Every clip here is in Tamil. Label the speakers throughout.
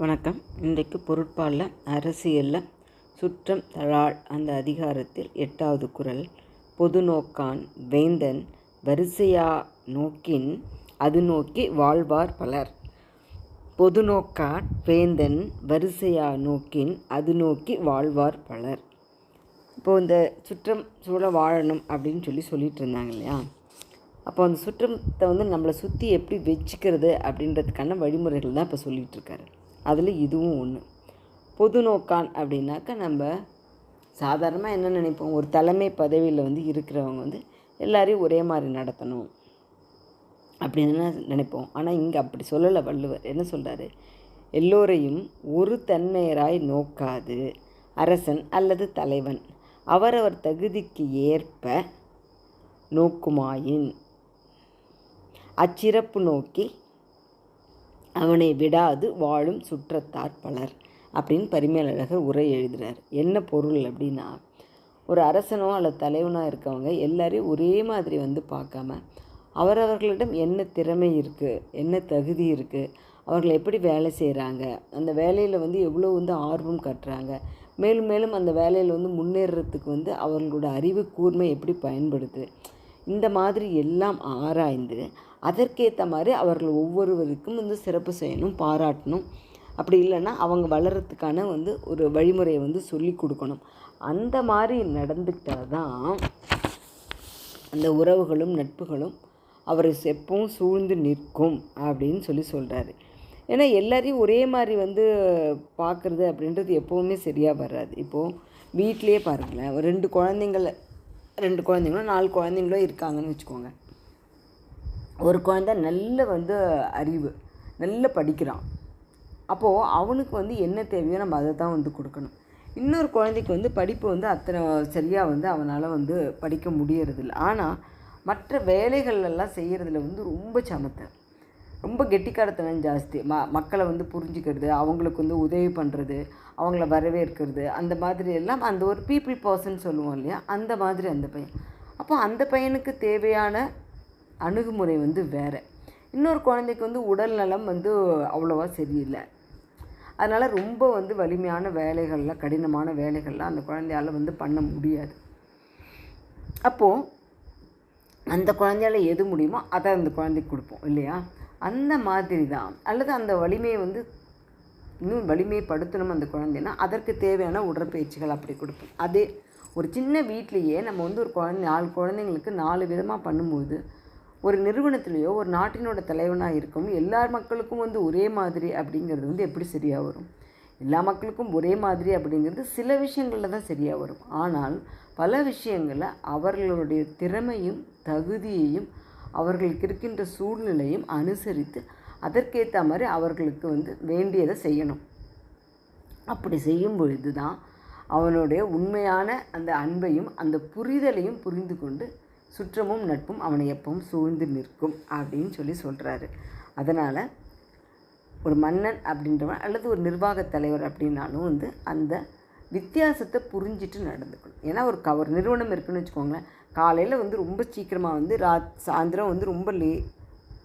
Speaker 1: வணக்கம். இன்றைக்கு பொருட்பாலில் அரசியலில் சுற்றம் தழாள் அந்த அதிகாரத்தில் எட்டாவது குரல். பொது நோக்கான் வேந்தன் வரிசையா நோக்கின் அது நோக்கி வாழ்வார் பலர். பொது நோக்கான் வேந்தன் வரிசையா நோக்கின் அது நோக்கி வாழ்வார் பலர். இப்போது இந்த சுற்றம் சூழ வாழணும் அப்படின்னு சொல்லி சொல்லிகிட்டு இருந்தாங்க இல்லையா? அப்போ அந்த சுற்றத்தை வந்து நம்மளை சுற்றி எப்படி வச்சுக்கிறது அப்படின்றதுக்கான வழிமுறைகள் தான் இப்போ சொல்லிகிட்ருக்காரு அதில் இதுவும் ஒன்று பொது நோக்கான் அப்படின்னாக்கா நம்ம சாதாரணமாக என்ன நினைப்போம்? ஒரு தலைமை பதவியில் வந்து இருக்கிறவங்க வந்து எல்லாரையும் ஒரே மாதிரி நடத்தணும் அப்படின்னு நினைப்போம்? ஆனால் இங்கே அப்படி சொல்லலை வள்ளுவர். என்ன சொல்கிறாரு எல்லோரையும் ஒரு தன்மையராய் நோக்காது. அரசன் அல்லது தலைவன். அவரவர் தகுதிக்கு ஏற்ப நோக்குமாயின். அச்சிறப்பு நோக்கி அவனை விடாது வாழும் சுற்றத்தார் பலர் அப்படின்னு பரிமேலழகர் உரை எழுதுகிறார் என்ன பொருள் அப்படின்னா ஒரு அரசனோ அல்லது தலைவனோ இருக்கவங்க எல்லாரையும் ஒரே மாதிரி வந்து பார்க்காம அவரவர்களிடம் என்ன திறமை இருக்குது என்ன தகுதி இருக்குது அவர்கள் எப்படி வேலை செய்கிறாங்க அந்த வேலையில் வந்து எவ்வளோ வந்து ஆர்வம் கட்டுறாங்க மேலும் மேலும் அந்த வேலையில் வந்து முன்னேறத்துக்கு வந்து அவர்களோட அறிவு கூர்மை எப்படி பயன்படுது இந்த மாதிரி எல்லாம் ஆராய்ந்து அதற்கேற்ற மாதிரி அவர்கள் ஒவ்வொருவருக்கும் வந்து சிறப்பு செய்யணும் பாராட்டணும். அப்படி இல்லைன்னா அவங்க வளர்கிறதுக்கான வந்து ஒரு வழிமுறையை வந்து சொல்லி கொடுக்கணும். அந்த மாதிரி நடந்துக்கிட்டால் தான் அந்த உறவுகளும் நட்புகளும் அவரை எப்பவும் சூழ்ந்து நிற்கும் அப்படின்னு சொல்லி சொல்கிறாரு ஏன்னா எல்லாரையும் ஒரே மாதிரி வந்து பார்க்குறது அப்படின்றது எப்போவுமே சரியாக வராது. இப்போது வீட்டிலே பாருங்களேன் ரெண்டு குழந்தைங்கள ரெண்டு குழந்தைங்களோ நாலு குழந்தைங்களோ இருக்காங்கன்னு வச்சுக்கோங்க. ஒரு குழந்த நல்ல வந்து அறிவு நல்ல படிக்கிறான். அப்போது அவனுக்கு வந்து என்ன தேவையோ நம்ம அதை தான் வந்து கொடுக்கணும். இன்னொரு குழந்தைக்கு வந்து படிப்பு வந்து அத்தனை சரியாக வந்து அவனால் வந்து படிக்க முடியறதில்ல. ஆனால் மற்ற வேலைகளெல்லாம் செய்கிறதுல வந்து ரொம்ப சமத்தை. ரொம்ப கெட்டிக்காரத்தனம் ஜாஸ்தி. ம மக்களை வந்து புரிஞ்சுக்கிறது அவங்களுக்கு வந்து உதவி பண்ணுறது அவங்கள வரவேற்கிறது அந்த மாதிரி எல்லாம் அந்த ஒரு பீப்புள் பர்சன் சொல்லுவோம் இல்லையா? அந்த மாதிரி அந்த பையன். அப்போ அந்த பையனுக்கு தேவையான அணுகுமுறை வந்து வேறு. இன்னொரு குழந்தைக்கு வந்து உடல் நலம் வந்து அவ்வளோவா சரியில்லை. அதனால் ரொம்ப வந்து வலிமையான வேலைகள்லாம் கடினமான வேலைகள்லாம் அந்த குழந்தையால் வந்து பண்ண முடியாது. அப்போது அந்த குழந்தையால் எது முடியுமோ அதை அந்த குழந்தைக்கு கொடுப்போம் இல்லையா? அந்த மாதிரி தான் அல்லது அந்த வலிமையை வந்து இன்னும் வலிமைப்படுத்தணும் அந்த குழந்தைன்னா அதற்கு தேவையான உடற்பயிற்சிகள் அப்படி கொடுப்போம். அதே ஒரு சின்ன வீட்லேயே நம்ம வந்து ஒரு குழந்தை நாலு குழந்தைங்களுக்கு நாலு விதமாக பண்ணும்போது ஒரு நிறுவனத்திலேயோ ஒரு நாட்டினோட தலைவனாக இருக்கும் எல்லா மக்களுக்கும் வந்து ஒரே மாதிரி அப்படிங்கிறது வந்து எப்படி சரியாக வரும்? எல்லா மக்களுக்கும் ஒரே மாதிரி அப்படிங்கிறது சில விஷயங்களில் தான் சரியாக வரும். ஆனால் பல விஷயங்களில் அவர்களுடைய திறமையும் தகுதியையும் அவர்களுக்கு இருக்கின்ற சூழ்நிலையும் அனுசரித்து அதற்கேற்ற மாதிரி அவர்களுக்கு வந்து வேண்டியதை செய்யணும். அப்படி செய்யும் பொழுது தான் அவனுடைய உண்மையான அந்த அன்பையும் அந்த புரிதலையும் புரிந்து கொண்டு சுற்றமும் நட்பும் அவனை எப்பவும் சூழ்ந்து நிற்கும் அப்படின்னு சொல்லி சொல்கிறாரு அதனால் ஒரு மன்னன் அப்படின்றவன் அல்லது ஒரு நிர்வாகத் தலைவர் அப்படின்னாலும் வந்து அந்த வித்தியாசத்தை புரிஞ்சிட்டு நடந்துக்கணும். ஏன்னா ஒரு க ஒரு நிறுவனம் இருக்குன்னு வச்சுக்கோங்களேன். காலையில் வந்து ரொம்ப சீக்கிரமாக வந்து ராத் சாயந்தரம் வந்து ரொம்ப லே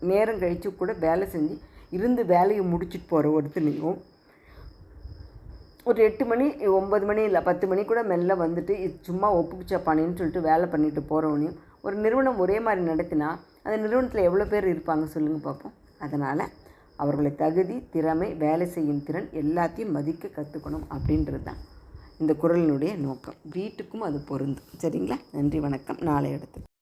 Speaker 1: நேரம் கழித்து கூட வேலை செஞ்சு இருந்து வேலையை முடிச்சுட்டு போகிற ஒருத்தனையும். ஒரு எட்டு மணி ஒம்பது மணி இல்லை பத்து மணி கூட மெல்ல வந்துட்டு சும்மா ஒப்புக்குச்சப்பானின்னு சொல்லிட்டு வேலை பண்ணிட்டு போகிறவனையும் ஒரு நிறுவனம் ஒரே மாதிரி நடத்தினா அந்த நிறுவனத்தில் எவ்வளோ பேர் இருப்பாங்க சொல்லுங்கள் பார்ப்போம் அதனால் அவர்களை தகுதி திறமை வேலை செய்யும் திறன் எல்லாத்தையும் மதிக்க கற்றுக்கணும் அப்படின்றது தான் இந்த குரலினுடைய நோக்கம். வீட்டுக்கும் அது பொருந்தும். சரிங்களா? நன்றி வணக்கம். நாளை எடுத்து